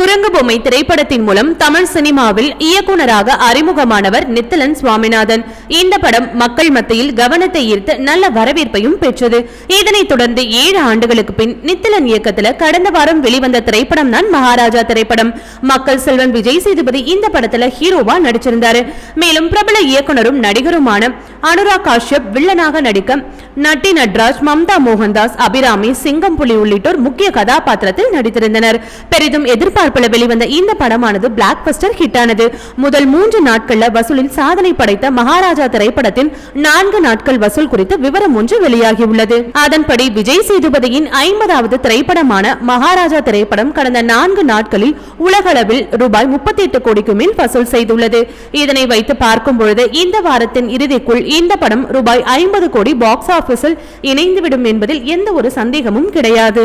குரங்கு பொம்மை திரைப்படத்தின் மூலம் தமிழ் சினிமாவில் இயக்குனராக அறிமுகமானவர் நித்தலன் சுவாமிநாதன். இந்த படம் மக்கள் மத்தியில் கவனத்தை ஈர்த்து நல்ல வரவேற்பையும் பெற்றது. இதனைத் தொடர்ந்து ஏழு ஆண்டுகளுக்கு பின் நித்தலன் இயக்கத்தில் கடந்த வாரம் வெளிவந்த திரைப்படம் தான் மகாராஜா திரைப்படம். மக்கள் செல்வன் விஜய் சேதுபதி இந்த படத்துல ஹீரோவா நடிச்சிருந்தாரு. மேலும் பிரபல இயக்குனரும் நடிகருமான அனுராக் காஷ்யப் வில்லனாக நடிக்க நட்டி நட்ராஜ் மம்தா மோகன்தாஸ் அபிராமி சிங்கம்புலி உள்ளிட்டோர் முக்கிய கதாபாத்திரத்தில் நடித்திருந்தனர். பெரிதும் எதிர்பார்ப்புல வெளிவந்த இந்த படமானது பிளாக் பஸ்டர் ஹிட் ஆனது முதல் மூன்று நாட்கள்ல வசூலில் சாதனை படைத்த மகாராஜா திரைப்படத்தின் நான்கு நாட்கள் வசூல் குறித்த விவரம் ஒன்று வெளியாகியுள்ளது. அதன்படி விஜய் சேதுபதியின் ஐம்பதாவது திரைப்படமான மகாராஜா திரைப்படம் கடந்த நான்கு நாட்களில் உலகளவில் ரூபாய் முப்பத்தி எட்டு கோடிக்கு மேல் வசூல் செய்துள்ளது. இதனை வைத்து பார்க்கும் பொழுது இந்த வாரத்தின் இறுதிக்குள் இந்த படம் ரூபாய் ஐம்பது கோடி பாக்ஸ் ஆபீஸில் இணைந்துவிடும் என்பதில் எந்த ஒரு சந்தேகமும் கிடையாது.